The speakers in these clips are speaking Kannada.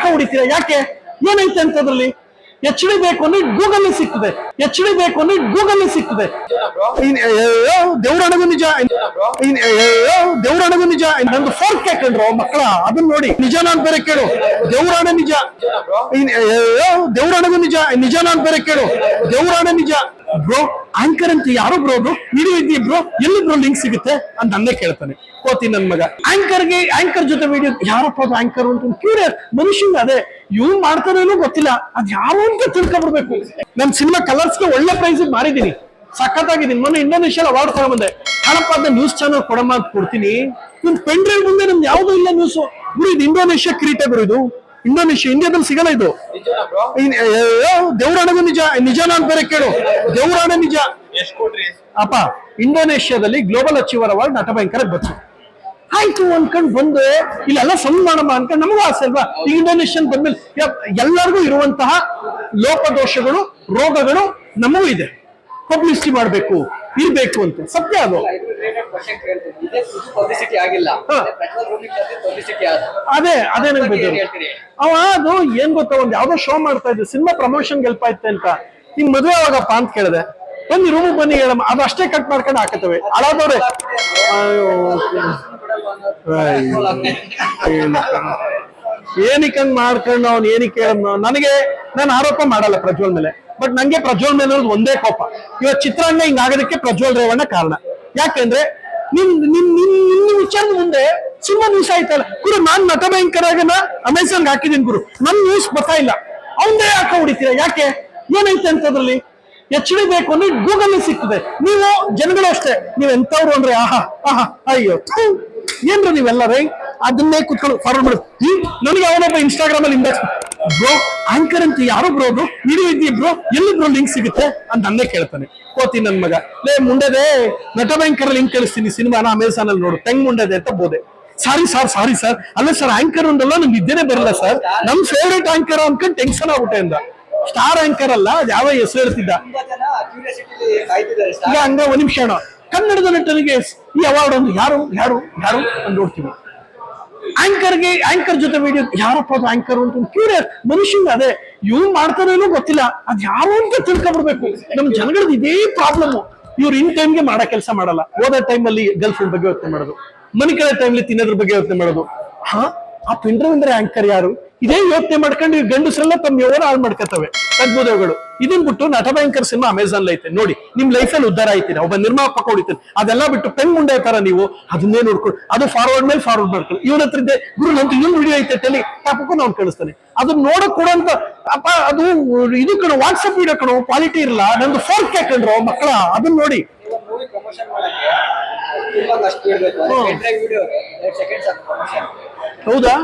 ಯಾಕೆ ಹೊಡಿತೀರಾ? ಯಾಕೆ? ಏನೈತೆ ಅಂತದ್ರಲ್ಲಿ? ಎಚ್ ಡಿ ಬೇಕು ಅಂದ್ರೆ ಗೂಗಲ್ ಸಿಕ್ತದೆ. ಎಚ್ ಡಿ ಬೇಕು ಅಂದ್ರೆ ಗೂಗಲ್ ಸಿಗ್ತದೆ ದೇವ್ರೊಳಗು ನಿಜ. ದೇವ್ರೊಳಗು ನಿಜ. ನಂದು ಫೋರ್ಕ್ ಹಾಕೊಂಡ್ರು ಮಕ್ಕಳ, ಅದನ್ನ ನೋಡಿ. ನಿಜ ನಾನ್ ಬೇರೆ ಕೇಳು. ದೇವ್ರಾಣ ನಿಜ. ದೇವ್ರೊಳಗು ನಿಜ. ನಿಜ ನಾನ್ ಬೇರೆ ಕೇಳು. ದೇವ್ರಾಣ ನಿಜ. ಬ್ರೋ ಆಂಕರ್ ಅಂತ ಯಾರು ಬ್ರೋ ಅದು? ವಿಡಿಯೋ ಇದೆಯಾ ಬ್ರೋ ಎಲ್ಲಿ ಬ್ರೋ ಲಿಂಕ್ ಸಿಗುತ್ತೆ? ಅಂತ ನನ್ನೇ ಕೇಳ್ತಾನೆ. ಕೋತಿ ನನ್ ಮಗ. ಆಂಕರ್ಗೆ ಆಂಕರ್ ಜೊತೆ ವಿಡಿಯೋ ಯಾರಪ್ಪ ಅದು ಆಂಕರ್ ಅಂತ ಕ್ಯೂರಿಯಸ್ ಮನುಷ್ಯನ ಅದೇ. ಇವ್ ಮಾಡ್ತಾನೇನೋ ಗೊತ್ತಿಲ್ಲ. ಅದ್ ಯಾರು ಅಂತ ತಿಳ್ಕೊಬಿಡ್ಬೇಕು ನನ್ ಸಿನಿಮಾ ಕಲರ್ಸ್ಗೆ ಒಳ್ಳೆ ಪ್ರೈಸ್ ಮಾರಿದೀನಿ. ಸಖತ್ತಾಗಿದ್ದೀನಿ. ಮೊನ್ನೆ ಇಂಡೋನೇಷ್ಯಾ ಅವಾರ್ಡ್ ತಗೊಂಡ್ಬಂದೆ. ಹಣಪ್ಪ ಅದ ನ್ಯೂಸ್ ಚಾನಲ್ ಕೊಡಮ್ಮ ಅಂತ ಕೊಡ್ತೀನಿ. ನಿಮ್ ಪೆನ್ ಡ್ರೈವ್ ಮುಂದೆ ನಮ್ದು ಯಾವ್ದು ಇಲ್ಲ ನ್ಯೂಸ್ ಗುರು, ಇದು ಇಂಡೋನೇಷ್ಯಾ ಕ್ರೀಟೆ ಬರೋದು ಇಂಡೋನೇಷ್ಯಾ ಇಂಡಿಯಾದಲ್ಲಿ ಸಿಗಲ್ಲ ಇದು. ದೇವ್ರಾಣಗೂ ನಿಜ ನಿಜ ನಾನ್ ಬೇರೆ ಕೇಳು. ದೇವ್ರಾಣ ನಿಜ. ಅಪ್ಪ ಇಂಡೋನೇಷ್ಯಾದಲ್ಲಿ ಗ್ಲೋಬಲ್ ಅಚೀವರ್ ಅವಾರ್ಡ್ ನಟ ಭಯಂಕರ ಬಂತು ಆಯ್ತು ಅನ್ಕೊಂಡ್ ಬಂದು. ಇಲ್ಲೆಲ್ಲ ಸಣ್ಣ ಮಾಡಮ್ಮ ಅನ್ಕೊಂಡು ನಮಗೂ ಆಸೆ ಅಲ್ವಾ? ಈ ಇಂಡೋನೇಷ್ಯನ್ ಬಂದ್ಮೇಲೆ ಎಲ್ಲರಿಗೂ ಇರುವಂತಹ ಲೋಪದೋಷಗಳು ರೋಗಗಳು ನಮಗೂ ಇದೆ. ಪಬ್ಲಿಸಿಟಿ ಮಾಡಬೇಕು ಇರ್ಬೇಕು ಅಂತ. ಸತ್ಯ ಅದು. ಅದೇ ಅದೇ ನಂಗೆ? ಅವ ಅದು ಏನ್ ಗೊತ್ತಾ ಒಂದ್ ಯಾವ್ದೋ ಶೋ ಮಾಡ್ತಾ ಇದ್ದೆ ಸಿನಿಮಾ ಪ್ರಮೋಷನ್ ಗೆಲ್ಪ ಇತ್ತೆ ಅಂತ. ನಿಮ್ ಮದುವೆ ಯಾವಾಗಪ್ಪ ಅಂತ ಕೇಳಿದೆ. ಬನ್ನಿ ರೂಮ್ ಬನ್ನಿ ಹೇಳಮ್ಮ. ಅದು ಅಷ್ಟೇ ಕಟ್ ಮಾಡ್ಕೊಂಡು ಹಾಕತ್ತವೆ. ಅಳಾದವ್ರೆ. ಏನಿಕಂಗ್ ಮಾಡ್ಕೊಂಡು ಅವ್ನು ಏನಕ್ಕೆ ಹೇಳಮ್ಮ ನನಗೆ ನಾನು ಆರೋಪ ಮಾಡಲ್ಲ ಪ್ರಜ್ವಲ್ ಮೇಲೆ. ಬಟ್ ನಂಗೆ ಪ್ರಜ್ವಲ್ ಮೇಲೆ ಒಂದೇ ಕೋಪ. ಇವತ್ತು ಚಿತ್ರಾನ್ನ ಹಿಂಗ್ ಆಗೋದಕ್ಕೆ ಪ್ರಜ್ವಲ್ ರೇವಣ್ಣ ಕಾರಣ. ಯಾಕೆಂದ್ರೆ ನಿಮ್ ನಿಮ್ ನಿಮ್ ನಿಮ್ ವಿಚಾರದ ಮುಂದೆ ಸಿನಿಮಾ ನ್ಯೂಸ್ ಆಯ್ತಲ್ಲ ಗುರು, ನಾನ್ ನಟ ಭಯಂಕರಾಗನ ಅಮೆಝಾನ್ ಹಾಕಿದೀನಿ ಗುರು. ನನ್ ನ್ಯೂಸ್ ಬರ್ತಾ ಇಲ್ಲ. ಅವಂದೇ ಯಾಕೆ ಹೊಡಿತೀರಾ? ಯಾಕೆ? ಏನೈತೆ ಅಂತದ್ರಲ್ಲಿ? ಎಚ್ ಡಿ ಬೇಕು ಅಂದ್ರೆ ಗೂಗಲ್ ಸಿಗ್ತದೆ. ನೀವು ಜನಗಳು ಅಷ್ಟೇ. ನೀವ್ ಎಂತವ್ರು ಅಂದ್ರೆ ಆಹಾ ಆಹಾ, ಅಯ್ಯೋ ಏನ್ರ ನೀವೆಲ್ಲ ರೈ ಅದನ್ನೇ ಕುತ್ಕೊಂಡು ಫಾರ್ವರ್ಡ್ ಮಾಡು. ಈ, ನನಗೆ ಅವನೊಬ್ಬ ಇನ್ಸ್ಟಾಗ್ರಾಮ್ ಅಲ್ಲಿ ಇಂಡೆಕ್ಸ್ ಬ್ರೋ ಆಂಕರ್ ಅಂತ ಯಾರು ಬ್ರೋ ಅದು? ಇಡೀ ಇದ್ದೀವಿ ಬ್ರೋ? ಎಲ್ಲಿ ಬ್ರೋ ಲಿಂಕ್ ಸಿಗುತ್ತೆ ಅಂತ ನನ್ನೇ ಕೇಳ್ತಾನೆ. ಕೋತಿ ನನ್ ಮಗ. ಲೇ, ಮುಂಡೆದೆ ನಟ ಭಯಂಕರ ಲಿಂಕ್ ಕಳಿಸ್ತೀನಿ. ಸಿನಿಮಾನ ಅಮೆಝಾನ್ ಅಲ್ಲಿ ನೋಡು. ತೆಂಗ್ ಮುಂಡೆದೆ ಅಂತ ಬೋದೆ ಸಾರಿ ಸರ್ ಸಾರಿ ಸರ್ ಅಲ್ಲ ಸರ್ ಆಂಕರ್ ಅಂದಲ್ಲ ನಮ್ಗೆ ಇದ್ದೇನೆ ಬರಲ್ಲ ಸರ್ ನಮ್ ಫೇವ್ರೇಟ್ ಆಂಕರ್ ಅನ್ಕೊಂಡ್ ಟೆನ್ಷನ್ ಆಗ್ಬಿಟ್ಟೆ ಅಂದ. ಸ್ಟಾರ್ ಆಂಕರ್ ಅಲ್ಲ ಯಾವ ಹೆಸರು ಕಾಯ್ತಿದ್ದಾರೆ ಈಗ ಹಂಗ ಒಂದ್ ನಿಮಿಷ ಕನ್ನಡದ ನಟನಿಗೆ ಈ ಅವಾರ್ಡ್ ಒಂದು ಯಾರು ಯಾರು ಯಾರು ಅಂತ ನೋಡ್ತೀವಿ. ಆಂಕರ್ಗೆ ಆಂಕರ್ ಜೊತೆ ವಿಡಿಯೋ ಯಾರಪ್ಪ ಅದು ಆಂಕರ್ ಅಂತ ಕ್ಯೂರಿಯಸ್ ಮನುಷ್ಯಂಗ ಅದೇ ಇವ್ ಮಾಡ್ತಾರೇನೋ ಗೊತ್ತಿಲ್ಲ, ಅದ್ ಯಾರು ಅಂತ ತಿಳ್ಕೊಂಡ್ಬಿಡ್ಬೇಕು ನಮ್ ಜನಗಳದ್ದು ಇದೇ ಪ್ರಾಬ್ಲಮ್ ಇವ್ರು ಇನ್ ಟೈಮ್ಗೆ ಮಾಡೋ ಕೆಲಸ ಮಾಡಲ್ಲ. ಓದೋ ಟೈಮಲ್ಲಿ ಗರ್ಲ್ ಫ್ರೆಂಡ್ ಬಗ್ಗೆ ಯೋಚನೆ ಮಾಡೋದು. ಮನೆ ಕಡೆ ಟೈಮ್ಲಿ ತಿನ್ನೋದ್ರ ಬಗ್ಗೆ ಯೋಚನೆ ಮಾಡೋದು. ಹಾ? ಆ ಪಿಂಡ್ರವ್ ಅಂದ್ರೆ ಆಂಕರ್ ಯಾರು? ಇದೇ ಯೋಚನೆ ಮಾಡ್ಕೊಂಡು ಈ ಗಂಡಸರೆಲ್ಲ ತಮ್ಮ ಯೋಗನ ಹಾಳು ಮಾಡ್ಕೊತವೆ. ತದ್ಬೋಧಗಳು ಇದನ್ ಬಿಟ್ಟು ನಟ ಭಯಂಕರ ಸಿನಿಮಾ ಅಮೆಝಾನ್ ಐತೆ. ನೋಡಿ, ನಿಮ್ ಲೈಫಲ್ಲಿ ಉದ್ದಾರ ಆಯ್ತೀನಿ ಒಬ್ಬ ನಿರ್ಮಾಪಕ ಹೊಡಿತೀನಿ ಅದೆಲ್ಲ ಬಿಟ್ಟು ಪೆನ್ ಮುಂಡೆ ತರ ನೀವು ಅದನ್ನೇ ನೋಡ್ಕೊಂಡು ಅದು ಫಾರ್ವರ್ಡ್ ಮೇಲೆ ಫಾರ್ವರ್ಡ್ ಮಾಡ್ಕೊಳ್ಳಿ ಇವನ ಹತ್ರ ಇದೆ, ಗುರು ನಂತ ಇನ್ನೊಂದು ವಿಡಿಯೋ ಐತೆ ಟೆಲಿ ಟಾಪಕ್ಕೂ ನಾವು ಕಳಿಸ್ತಾನೆ. ಅದನ್ನ ನೋಡಕ್ ಅಂತ ಅಪ್ಪ, ಅದು ಇದು ಕಣ ವಾಟ್ಸಪ್ ವಿಡಿಯೋ ಕಣೋ ಕ್ವಾಲಿಟಿ ಇರಲ್ಲ ನಂದು ಫೋರ್ಕ್ ಯಾಕಂಡ್ರು ಮಕ್ಕಳ ಅದನ್ನ ನೋಡಿ. ತುಂಬಾ ಕಷ್ಟ ಇರ್ಬೇಕು ಸೆಕೆಂಡ್ಸ್ ಹೌದಾ?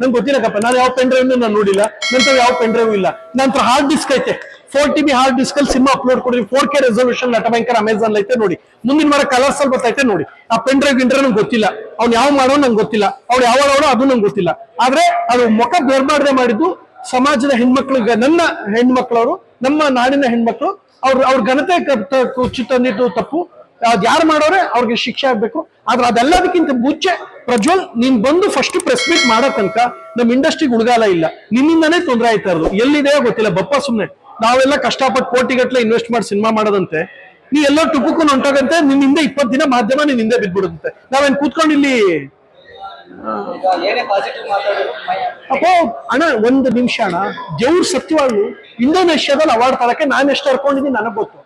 ನಂಗೆ ಗೊತ್ತಿರಕಪ್ಪ ನಾನು ಯಾವ ಪೆನ್ ಡ್ರೈವ್ ನಾನು ನೋಡಿಲ್ಲ. ನಂತರ ಯಾವ ಪೆನ್ ಡ್ರೈವ್ ಇಲ್ಲ. ನಂತರ ಹಾರ್ಡ್ ಡಿಸ್ಕ್ ಐತೆ. Four T B hard disk ಅಲ್ಲಿ ಸಿನಿಮಾ ಅಪ್ಲೋಡ್ ಕೊಡಿ ಫೋರ್ ಕೆ ರೆಸಲ್ಯೂಷನ್ ನಟ ಭಯಂಕರ ಅಮೆಝಾನ್ ಐತೆ ನೋಡಿ. ಮುಂದಿನ ವಾರ ಕಲರ್ಸ್ ಅಲ್ಲಿ ಬರ್ತೈತೆ ನೋಡಿ. ಆ ಪೆನ್ ಡ್ರೈವ್ ಗಿಂಡ್ರೆ ನಂಗೆ ಗೊತ್ತಿಲ್ಲ. ಅವ್ನು ಯಾವ ಮಾಡೋ ನಂಗೆ ಗೊತ್ತಿಲ್ಲ. ಅವ್ರು ಯಾವ ಅದು ನಂಗೆ ಗೊತ್ತಿಲ್ಲ. ಆದ್ರೆ ಅದು ಮುಖ ಬೇರ್ಮಾಡದೆ ಮಾಡಿದ್ದು ಸಮಾಜದ ಹೆಣ್ಮಕ್ಳಿಗೆ ನನ್ನ ಹೆಣ್ಮಕ್ಳವರು ನಮ್ಮ ನಾಡಿನ ಹೆಣ್ಮಕ್ಳು ಅವ್ರ ಅವ್ರ ಘನತೆ ಕ- ತ- ಕುಚ್ಚು ತಂದಿದ್ದು ತಪ್ಪು. ಅದ್ ಯಾರು ಮಾಡೋರೆ, ಅವ್ರಿಗೆ ಶಿಕ್ಷೆ ಆಗ್ಬೇಕು. ಆದ್ರೆ ಅದೆಲ್ಲದಕ್ಕಿಂತ ಮುಂಚೆ ಪ್ರಜ್ವಲ್, ನೀನ್ ಬಂದು ಫಸ್ಟ್ ಪ್ರೆಸ್ ಮೀಟ್ ಮಾಡೋ ತನಕ ನಮ್ ಇಂಡಸ್ಟ್ರಿಗೆ ಉಡುಗಾಲ ಇಲ್ಲ. ನಿನ್ನಿಂದಾನೇ ತೊಂದರೆ ಆಯ್ತಾ ಇರೋದು. ಎಲ್ಲಿದೆಯೋ ಗೊತ್ತಿಲ್ಲ, ಬಪ್ಪ ಸುಮ್ನೆ. ನಾವೆಲ್ಲ ಕಷ್ಟಪಟ್ಟು ಕೋಟಿಗಟ್ಟಲೆ ಇನ್ವೆಸ್ಟ್ ಮಾಡಿ ಸಿನಿಮಾ ಮಾಡೋದಂತೆ. ನೀ ಎಲ್ಲೋ ಟುಪುಕು ಹೊಂಟೋಗಂತೆ, ನಿನ್ ಹಿಂದೆ ಇಪ್ಪತ್ತು ದಿನ ಮಾಧ್ಯಮ ನಿನ್ ಹಿಂದೆ ಬಿದ್ಬಿಡುತ್ತೆ ನಾವೇನ್ ಕೂತ್ಕೊಂಡು ಇಲ್ಲಿ ಅಪ್ಪ, ಅಣ್ಣ, ಒಂದು ನಿಮಿಷ ಅಣ್ಣ. ದೇವ್ರ ಸತ್ಯವಾಗ್ಲು ಇಂಡೋನೇಷ್ಯಾದಲ್ಲಿ ಅವಾರ್ಡ್ ತರಕ್ಕೆ ನಾನು ಎಷ್ಟು ಹರ್ಕೊಂಡಿದ್ದೀನಿ ನನಗೆ ಗೊತ್ತು.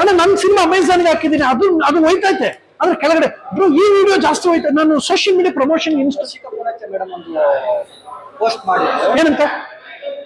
ಅಣ್ಣ ನನ್ನ ಸಿನಿಮಾ ಅಮೆಝಾನ್ಗೆ ಹಾಕಿದ್ದೀನಿ. ಅದು ಅದು ಹೋಯ್ತೈತೆ. ಅದ್ರ ಕೆಳಗಡೆ ಬ್ರೋ ಈ ವಿಡಿಯೋ ಜಾಸ್ತಿ ಹೋಯ್ತು ನಾನು ಸೋಷಿಯಲ್ ಮೀಡಿಯಾ ಪ್ರಮೋಷನ್ ಇನ್ಸ್ಟಾ ಏನಂತ?